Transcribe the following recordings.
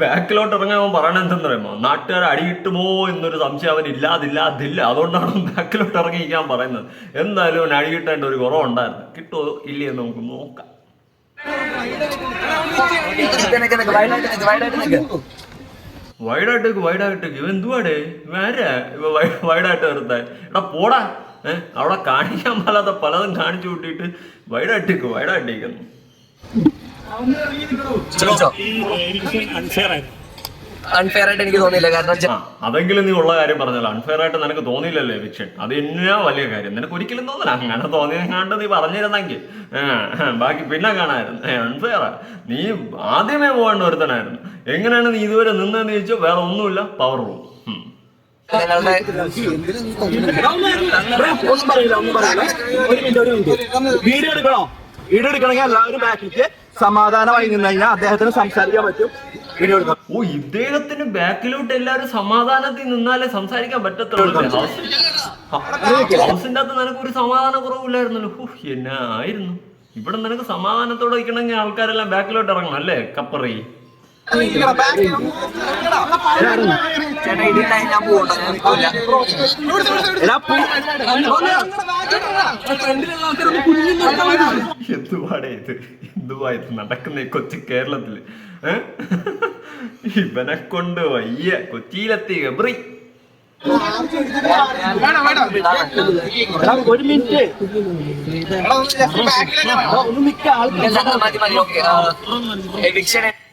ബാക്കിലോട്ട് ഇറങ്ങാൻ അവൻ പറയണ എന്തെന്ന് പറയുമ്പോ നാട്ടുകാർ അടിയിട്ടുമോ എന്നൊരു സംശയം അവൻ ഇല്ലാതില്ല അതില്ല. അതുകൊണ്ടാണ് ബാക്കിലോട്ട് ഇറങ്ങിയിരിക്കാൻ പറയുന്നത്. എന്തായാലും അവൻ അടിയിട്ടേണ്ട ഒരു കുറവുണ്ടായിരുന്നു. കിട്ടുമോ ഇല്ലയെന്ന് നമുക്ക് നോക്കാം. നിക്ക് നിക്ക് നിക്ക് വൈഡായിട്ട് നിക്ക് വൈഡായിട്ട് നിക്ക് വൈഡായിട്ടേക്ക് വൈഡായിട്ടേക്ക്. ഇവൻ എന്തുവാടേ? വേറെ ഇവ വൈഡായിട്ട് വരുത്താൻ എടാ പോടാ. അവിടെ കാണിക്കാൻ പാടാത്ത പലതും കാണിച്ചു കൂട്ടിയിട്ട് വൈഡായിട്ടേക്ക് വൈഡായിട്ടേക്കുന്നു ചോദിച്ചോ? അൺഫെയർ ആയിട്ട് എനിക്ക് തോന്നിയില്ല കാരണം അതെങ്കിലും നീ ഉള്ള കാര്യം പറഞ്ഞല്ലോ. അൺഫെയർ ആയിട്ട് നിനക്ക് തോന്നിയില്ലല്ലേ വിക്ഷൻ? അത് എന്നാ വലിയ കാര്യം? നിനക്ക് ഒരിക്കലും തോന്നില്ല. അങ്ങനെ തോന്നിയാണ്ട് നീ പറഞ്ഞിരുന്നെങ്കിൽ. ബാക്കി പിന്നെ കാണായിരുന്നു അൺഫെയർ നീ ആദ്യമേ പോകേണ്ട ഒരുത്തനായിരുന്നു. എങ്ങനെയാണ് നീ ഇതുവരെ നിന്നതെന്ന് ചോദിച്ചാൽ വേറെ ഒന്നുമില്ല. പവർ റൂം നിങ്ങളുടെ ഒന്നും പറയില്ല ഒന്നും പറയില്ല. ഒരു മിനിറ്റ് ഒരു മിനിറ്റ്. വീഡിയോ എടുക്കണോ? വീഡിയോ എടുക്കണമെങ്കിൽ എല്ലാവരും ബാക്കിലേക്ക് സമാധാനമായി നിന്ന് കഴിഞ്ഞാൽ അദ്ദേഹത്തിന് സംസാരിക്കാൻ പറ്റും. ഓ ഇദ്ദേഹത്തിന് ബാക്കിലോട്ട് എല്ലാവരും സമാധാനത്തിൽ നിന്നാലേ സംസാരിക്കാൻ പറ്റത്തുള്ളൂ. ഹൗസിന്റെ അകത്ത് നിനക്ക് ഒരു സമാധാന കുറവില്ലായിരുന്നല്ലോ എന്നാ ആയിരുന്നു ഇവിടെ നിനക്ക് സമാധാനത്തോടെ ഇരിക്കണമെങ്കിൽ ആൾക്കാരെല്ലാം ബാക്കിലോട്ട് ഇറങ്ങണം അല്ലേ? കപ്പറി. ചേട്ടാ ഇതില്ലായി ഞാൻ പോകണ്ട ഞാൻ നിൽക്കില്ല എടാ, പു- എന്തുവാടേ ഇത് എന്തുവാ ഇത് നടക്കുന്ന കൊച്ചു കേരളത്തിൽ ഇവനെ കൊണ്ട് വയ്യ കൊച്ചിയിലെത്തി എബ്രി ഒരു മിനിറ്റ്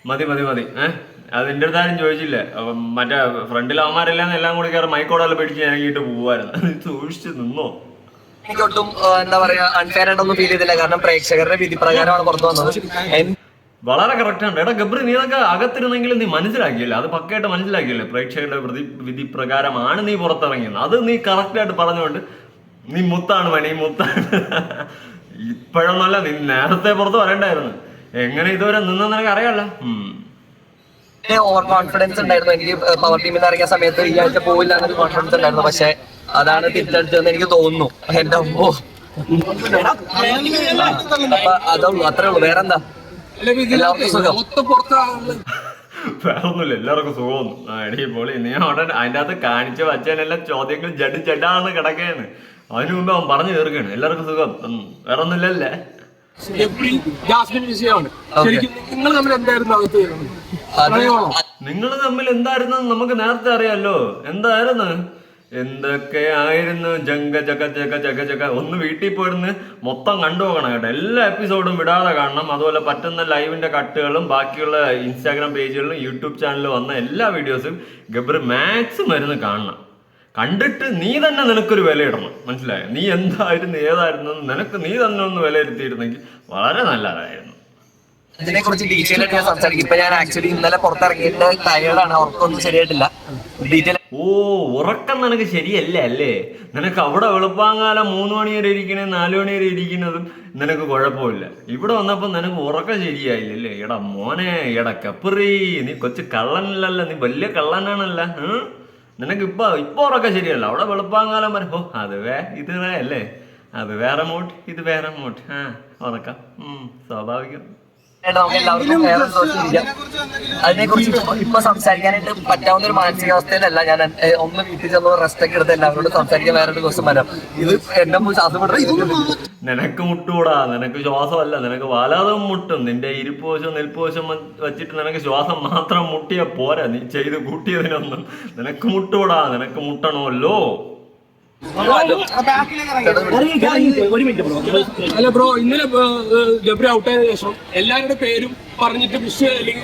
മതി മതി മതി മതി മതി ഏഹ് അതിന്റെ അടുത്താരും ചോദിച്ചില്ല. അപ്പം മറ്റേ ഫ്രണ്ടിൽ അവന്മാരെല്ലാം എല്ലാം കൂടി കയറി മൈക്കോടെല്ലാം പിടിച്ച് ഇങ്ങോട്ട് പോവായിരുന്നു. അത് സൂക്ഷിച്ച് നിന്നോ. എനിക്ക് ഒട്ടും എന്താ പറയാ അൺഫെയർ ആയിട്ടൊന്നും ഫീൽ ചെയ്തില്ല. കാരണം പ്രേക്ഷകരുടെ വിധി പ്രകാരമാണ് പുറത്തു വന്നത്. വളരെ കറക്റ്റ് ആണ്. എടാ ഗബ്രി നീ അതൊക്കെ അകത്തിരുന്നെങ്കിലും നീ മനസ്സിലാക്കിയില്ലേ? അത് പക്കയായിട്ട് മനസ്സിലാക്കിയില്ലേ? പ്രേക്ഷകരുടെ പ്രതി വിധി പ്രകാരമാണ് നീ പുറത്തിറങ്ങിയത്. അത് നീ കറക്റ്റ് ആയിട്ട് പറഞ്ഞുകൊണ്ട് നീ മുത്താണ് മണി മുത്താണ്. ഇപ്പോഴൊന്നുമല്ല നീ നേരത്തെ പുറത്ത് വരണ്ടായിരുന്നു. എങ്ങനെ ഇതുവരെ നിന്നെന്ന് നിനക്ക്. എനിക്ക് ഓവർ കോൺഫിഡൻസ് ഉണ്ടായിരുന്നു. എനിക്ക് പവർ ടീമിൽ നിന്ന് ഇറങ്ങിയ സമയത്ത് ഈ ആഴ്ച പോയില്ല എന്നൊരു കോൺഫിഡൻസ് ഉണ്ടായിരുന്നു. പക്ഷെ അതാണ് തിരിച്ചടിച്ചതെന്ന് എനിക്ക് തോന്നുന്നു. എന്റെ അമ്മോ. അപ്പൊ അതുള്ളൂ അത്രേ ഉള്ളൂ. വേറെന്താ? എല്ലാവർക്കും സുഖം. വേറൊന്നുമില്ല. എല്ലാവർക്കും സുഖമൊന്നും ആ എടീ പോളി നീ അവിടെ അതിന്റെ അകത്ത് കാണിച്ച വച്ചതിനെല്ലാം ചോദ്യങ്ങൾ ജഡ് ജഡാണ് കിടക്കുകയാണ് അതിനു മുമ്പ് അവൻ പറഞ്ഞു തീർക്കുകയാണ് എല്ലാവർക്കും സുഖം. വേറെ ഒന്നുമില്ലല്ലേ ജാസ്മിൻ വിഷയമാണ് ശരിക്കും നിങ്ങൾ തമ്മിൽ എന്തായിരുന്നു അകത്ത് നിങ്ങൾ തമ്മിൽ എന്തായിരുന്നു നമുക്ക് നേരത്തെ അറിയാലോ. എന്തായിരുന്നു? എന്തൊക്കെ ആയിരുന്നു ജങ്ക ജഗ ജഗ ജഗ ജഗ ഒന്ന് വീട്ടിൽ പോയിരുന്ന് മൊത്തം കണ്ടു പോകണം കേട്ടോ. എല്ലാ എപ്പിസോഡും വിടാതെ കാണണം. അതുപോലെ പറ്റുന്ന ലൈവിന്റെ കട്ടുകളും ബാക്കിയുള്ള ഇൻസ്റ്റാഗ്രാം പേജുകളിലും യൂട്യൂബ് ചാനലിലും വന്ന എല്ലാ വീഡിയോസും ഗബ്രി മാക്സിമം ഇരുന്ന് കാണണം. കണ്ടിട്ട് നീ തന്നെ നിനക്കൊരു വിലയിടണം. മനസ്സിലായോ? നീ എന്തായിരുന്നു ഏതായിരുന്നു നിനക്ക് നീ തന്നെ ഒന്ന് വിലയിരുത്തിയിരുന്നെങ്കിൽ വളരെ നല്ലതായിരുന്നു. ഇതിനെ കുറിച്ച് ഡീറ്റെയിൽ ആയിട്ട് ഞാൻ സംസാരിക്കും. ഇപ്പൊ ഞാൻ ആക്ച്വലി ഇന്നലെ പുറത്തിറങ്ങിയിട്ട് ടയേർഡാണ് ഉറക്കമൊന്നും ശരിയായിട്ടില്ല. ഡീറ്റെയിൽ ഓ ഉറക്കം നിനക്ക് ശരിയല്ല അല്ലേ? നിനക്ക് അവിടെ വെളുപ്പാങ്കാലം മൂന്ന് മണി വരെ ഇരിക്കണേ നാല് മണി വരെ ഇരിക്കുന്നതും നിനക്ക് കുഴപ്പമില്ല. ഇവിടെ വന്നപ്പോ നിനക്ക് ഉറക്കം ശരിയായില്ലല്ലേ? എടാ മോനെ എടാ കപ്പറി നീ കൊച്ചു കള്ളനല്ല നീ വലിയ കള്ളനാണല്ല നിനക്ക് ഇപ്പൊ ഇപ്പൊ ഉറക്കം ശരിയല്ല. അവിടെ വെളുപ്പാങ്കാലം വരെ ഓ അത് വേ ഇത് അല്ലേ? അത് വേറെ മോട്ട് ഇത് വേറെ മോട്ട് ആ ഉറക്കം. ഉം നമുക്ക് എല്ലാവർക്കും വേറെ അതിനെ കുറിച്ച് ഇപ്പൊ സംസാരിക്കാനായിട്ട് പറ്റാവുന്ന ഒരു മാനസികാവസ്ഥയിലല്ല ഞാൻ ഒന്ന് വീട്ടിൽ ചെന്ന് റെസ്റ്റ് ഒക്കെ എടുത്ത് എല്ലാവരോടും സംസാരിക്കാൻ വേറെ ഒരു ദിവസം വരാം. ഇത് എന്റെ ശ്വാസം വിടുന്നത് നിനക്ക് മുട്ടൂടാ നിനക്ക് ശ്വാസമല്ല നിനക്ക് വലതും മുട്ടും നിന്റെ ഇരിപ്പ് വശം നിൽപ്പ് വശം വെച്ചിട്ട് നിനക്ക് ശ്വാസം മാത്രം മുട്ടിയ പോരാ നീ ചെയ്ത് കൂട്ടിയതിനൊന്നും. നിനക്ക് മുട്ടൂടാ നിനക്ക് മുട്ടണമല്ലോ. അല്ല ബ്രോ ഇന്നലെ ഗബ്രി ഔട്ടായ ശേഷം എല്ലാവരുടെ പേരും പറഞ്ഞിട്ട് വിഷ് അല്ലെങ്കിൽ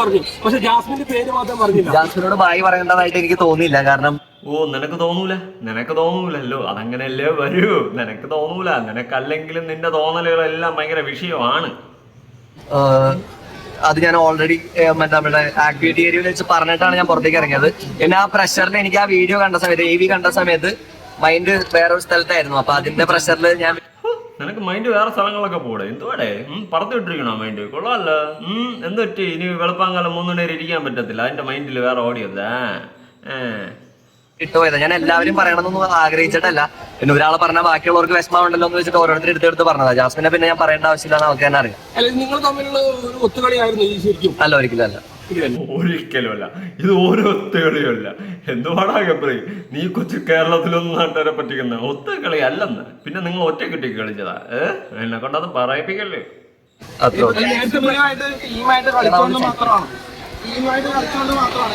പറഞ്ഞു. പക്ഷെ ജാസ്മിന്റെ പേര് മാത്രം പറഞ്ഞില്ല. ജാസ്മിനോട് ബായി പറയേണ്ടതായിട്ട് എനിക്ക് തോന്നിയില്ല. കാരണം ഓ നിനക്ക് തോന്നൂല. നിനക്ക് തോന്നൂലല്ലോ. അതങ്ങനെയല്ലേ വരൂ. നിനക്ക് തോന്നൂല. നിനക്കല്ലെങ്കിലും നിന്റെ തോന്നലുകളെല്ലാം ഭയങ്കര വിഷയമാണ്. അത് ഞാൻ ഓൾറെഡി നമ്മുടെ ആക്ടിവിറ്റി ഏരിയയിൽ വെച്ച് പറഞ്ഞിട്ടാണ് ഞാൻ പുറത്തേക്ക് ഇറങ്ങിയത്. എന്നെ ആ പ്രഷറിന് എനിക്ക് ആ വീഡിയോ കണ്ട സമയത്ത് എ വി കണ്ട സമയത്ത് മൈൻഡ് വേറൊരു സ്ഥലത്തായിരുന്നു. അപ്പൊ അതിന്റെ പ്രഷറിൽ ഞാൻ നിനക്ക് മൈൻഡ് വേറെ സ്ഥലങ്ങളൊക്കെ പോടെ എന്തുവാടേ? പറത്തി വിട്ടിരിക്കണോ മൈൻഡ് കൊള്ളാമല്ലോ ഉം എന്ത് പറ്റി? ഇനി വെളുപ്പാങ്കാലം മൂന്ന് നേരം ഇരിക്കാൻ പറ്റത്തില്ല. അതിന്റെ മൈൻഡിൽ വേറെ ഓടിയതാ കിട്ടുപോയതാ ഇട്ടുപോയത്. ഞാൻ എല്ലാവരും പറയണമെന്നൊന്നും ആഗ്രഹിച്ചിട്ടല്ല. പിന്നെ ഒരാളെ പറഞ്ഞാൽ ബാക്കിയുള്ളവർക്ക് വിഷമമുണ്ടല്ലോ എന്ന് വെച്ചിട്ട് ഓരോരുത്തർ എടുത്തെടുത്ത് പറഞ്ഞതാ. ജാസ്മിനെ പിന്നെ ഞാൻ പറയേണ്ട ആവശ്യമില്ല അവർക്ക് തന്നെ അറിയാം. അല്ല നിങ്ങൾ തമ്മിലുള്ള ഒരു ഒത്തുകളിയായിരുന്നു ശരിക്കും. അല്ല ഒരിക്കലും അല്ല. ഒരിക്കലുമല്ല. ഇത് ഓരോ ഒത്തുകളിയല്ല എന്തുവാടാ ഗബ്രി? നീ കൊച്ചു കേരളത്തിലൊന്നും നാട്ടുകാരെ പറ്റിക്കുന്ന ഒത്തുകളി അല്ലെന്ന്. പിന്നെ നിങ്ങൾ ഒറ്റ കിട്ടി കളിച്ചതാ. ഏഹ് എന്നെ കൊണ്ടത് പറയിപ്പിക്കല്ലേ? ടീമായിട്ട് ടീമായിട്ട് കളിച്ചുകൊണ്ട് മാത്രമാണ്. ടീമായിട്ട് മാത്രമാണ്.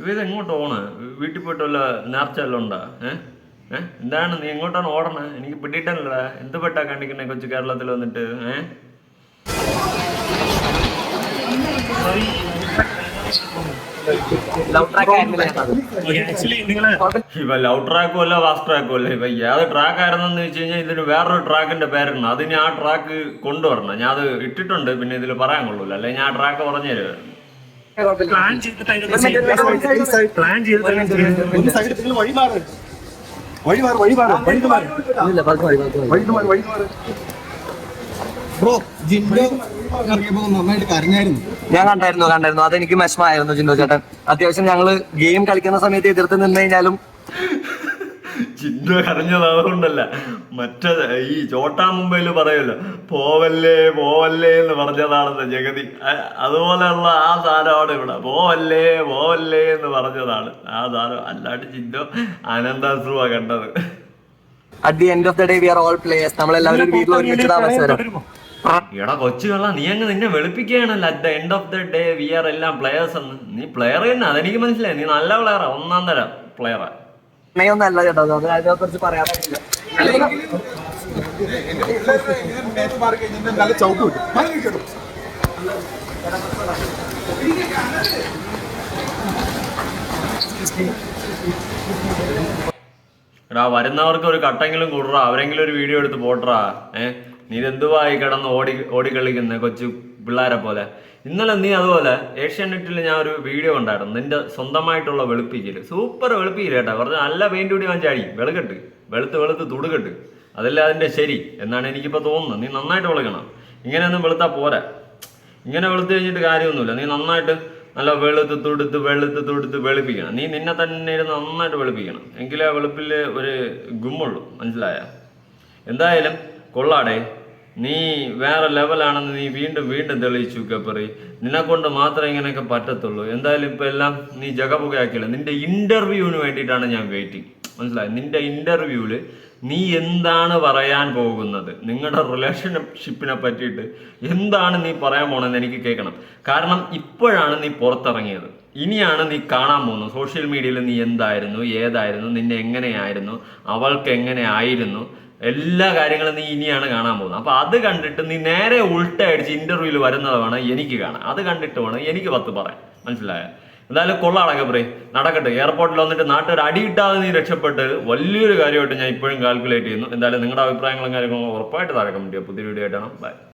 ഇവ ഇത് എങ്ങോട്ട് ഓണ് വീട്ടിൽ പോയിട്ട് വല്ല നേർച്ച എല്ലാം ഉണ്ടാ? ഏഹ് ഏഹ് എന്താണ് നീ എങ്ങോട്ടാണ് ഓടണേ? എനിക്ക് പിടിയിട്ടല്ലടാ. എന്ത് പെട്ടാ കണ്ടിക്കണേ കൊച്ചു കേരളത്തിൽ വന്നിട്ട്? ഏഹ് ഇവ ലവ് ട്രാക്കും അല്ല ഫാസ്റ്റ് ട്രാക്കും അല്ല? ഇവ ഏത് ട്രാക്ക് ആയിരുന്നെന്ന് വെച്ച് കഴിഞ്ഞാൽ ഇതിന് വേറൊരു ട്രാക്കിന്റെ പേരുണ്ട് അതിന് ആ ട്രാക്ക് കൊണ്ടുവരണം. ഞാൻ അത് ഇട്ടിട്ടുണ്ട് പിന്നെ ഇതിൽ പറയാൻ കൊള്ളൂല. അല്ലെ? ഞാൻ ആ ട്രാക്ക് പറഞ്ഞു തരുമായിരുന്നു പ്ലാൻ ചെയ്തിട്ട് പ്ലാൻ ചെയ്തിട്ട് വഴി മാറ് വഴി മാറ് വഴി മാറ് വഴി മാറി. ഇല്ല, പതുക്കെ മതി, പതുക്കെ വഴി മാറ് വഴി മാറ്. ബ്രോ ജിൻഡോ ഇറങ്ങിയപ്പോ നന്നായിട്ട് കരഞ്ഞായിരുന്നു. ഞാൻ കണ്ടായിരുന്നു കണ്ടായിരുന്നു. അതെനിക്ക് മെഷമായിരുന്നു ജിൻഡോ ചേട്ടൻ. അത്യാവശ്യം ഞങ്ങൾ ഗെയിം കളിക്കുന്ന സമയത്ത് എതിർത്ത് നിന്ന് കഴിഞ്ഞാലും ചിന്ത കരഞ്ഞത് അതുകൊണ്ടല്ല മറ്റേ ഈ ചോട്ടാ മുംബൈയിൽ പറയുമല്ലോ പോവല്ലേ പോവല്ലേ എന്ന് പറഞ്ഞതാണെന്ന് ജഗതി. അതുപോലെയുള്ള ആ സാധനമാണ് ഇവിടെ. പോവല്ലേ പോവല്ലേ എന്ന് പറഞ്ഞതാണ് ആ സാധനം. അല്ലാണ്ട് ചിന്തോ ആനന്ദാശ്രുവാ കണ്ടത്. At the end of the day we are all players നമ്മളെല്ലാവരും ഒരു വീട്ടിൽ ഒരുമിച്ച് താമസിച്ചവരാ എടാ കൊച്ചു കള്ള നീ അങ്ങ് നിന്നെ വെളുപ്പിക്കുകയാണല്ലോ. At the end of the day we are എല്ലാം പ്ലെയേഴ്സ് എന്ന്. നീ പ്ലെയർ തന്നെ. അതെനിക്ക് മനസ്സിലായി. നീ നല്ല പ്ലെയറാ ഒന്നാം തരം പ്ലെയറാ അല്ല ചേട്ടാ അത് അതിനെ കുറിച്ച് പറയാൻ പറ്റില്ല. എടാ വരുന്നവർക്ക് ഒരു കട്ടെങ്കിലും കൂടുറാ. അവരെങ്കിലും ഒരു വീഡിയോ എടുത്ത് പോട്ടറാ ഏഹ് നീ ഇതെന്തുവായി കിടന്ന് ഓടി ഓടിക്കളിക്കുന്ന കൊച്ചു പിള്ളേരെ പോലെ. ഇന്നലെ നീ അതുപോലെ ഏഷ്യാനെറ്റിൽ ഞാൻ ഒരു വീഡിയോ ഉണ്ടായിരുന്നു നിന്റെ സ്വന്തമായിട്ടുള്ള വെളുപ്പിക്കൽ. സൂപ്പർ വെളുപ്പിക്കൽ കേട്ടോ. കുറച്ച് നല്ല പെയിന്റ് കൂടി ഞാൻ ചാടി വെളുകെട്ട് വെളുത്ത് വെളുത്ത് തുടുകെട്ട് അതല്ല അതിന്റെ ശരി എന്നാണ് എനിക്കിപ്പോ തോന്നുന്നത്. നീ നന്നായിട്ട് വിളക്കണം. ഇങ്ങനെയൊന്നും വെളുത്താ പോരാ. ഇങ്ങനെ വെളുത്ത് കഴിഞ്ഞിട്ട് കാര്യമൊന്നുമില്ല. നീ നന്നായിട്ട് നല്ല വെളുത്ത് തുടുത്ത് വെളുത്ത് തുടുത്ത് വെളുപ്പിക്കണം. നീ നിന്നെ തന്നെ ഇരുന്ന് നന്നായിട്ട് വെളുപ്പിക്കണം. എങ്കിലേ വെളുപ്പിൽ ഒരു ഗുമ്മുള്ളൂ. മനസ്സിലായ? എന്തായാലും കൊള്ളാടെ. നീ വേറെ ലെവലാണെന്ന് നീ വീണ്ടും വീണ്ടും തെളിയിച്ചു കപ്പറി നിന്നെ കൊണ്ട് മാത്രമേ ഇങ്ങനെയൊക്കെ പറ്റത്തുള്ളൂ. എന്തായാലും ഇപ്പം എല്ലാം നീ ജഗപുകയാക്കില്ല നിന്റെ ഇന്റർവ്യൂവിന് വേണ്ടിയിട്ടാണ് ഞാൻ വെയിറ്റിംഗ് മനസ്സിലായി? നിന്റെ ഇന്റർവ്യൂവിൽ നീ എന്താണ് പറയാൻ പോകുന്നത്? നിങ്ങളുടെ റിലേഷൻഷിപ്പിനെ പറ്റിയിട്ട് എന്താണ് നീ പറയാൻ പോണെന്ന് എനിക്ക് കേൾക്കണം. കാരണം ഇപ്പോഴാണ് നീ പുറത്തിറങ്ങിയത്. ഇനിയാണ് നീ കാണാൻ പോകുന്നത്. സോഷ്യൽ മീഡിയയിൽ നീ എന്തായിരുന്നു? ഏതായിരുന്നു? നിന്നെ എങ്ങനെയായിരുന്നു? അവൾക്ക് എങ്ങനെ ആയിരുന്നു? എല്ലാ കാര്യങ്ങളും നീ ഇനിയാണ് കാണാൻ പോകുന്നത്. അപ്പൊ അത് കണ്ടിട്ട് നീ നേരെ ഉൾട്ട അടിച്ച് ഇന്റർവ്യൂവിൽ വരുന്നത് വേണം എനിക്ക് കാണാൻ. അത് കണ്ടിട്ട് വേണം എനിക്ക് പത്ത് പറയാൻ. മനസ്സിലായ? എന്തായാലും കൊള്ളാളൊക്കെ പറയും നടക്കട്ടെ. എയർപോർട്ടിൽ വന്നിട്ട് നാട്ടുകാർ അടിയിട്ടാതെ നീ രക്ഷപ്പെട്ട് വലിയൊരു കാര്യമായിട്ട് ഞാൻ ഇപ്പോഴും കാൽക്കുലേറ്റ് ചെയ്യുന്നു. എന്തായാലും നിങ്ങളുടെ അഭിപ്രായങ്ങളും കാര്യങ്ങളും ഉറപ്പായിട്ട് താഴെ കമന്റ് പുതിയ വീഡിയോ ആയിട്ടാണ് ബൈ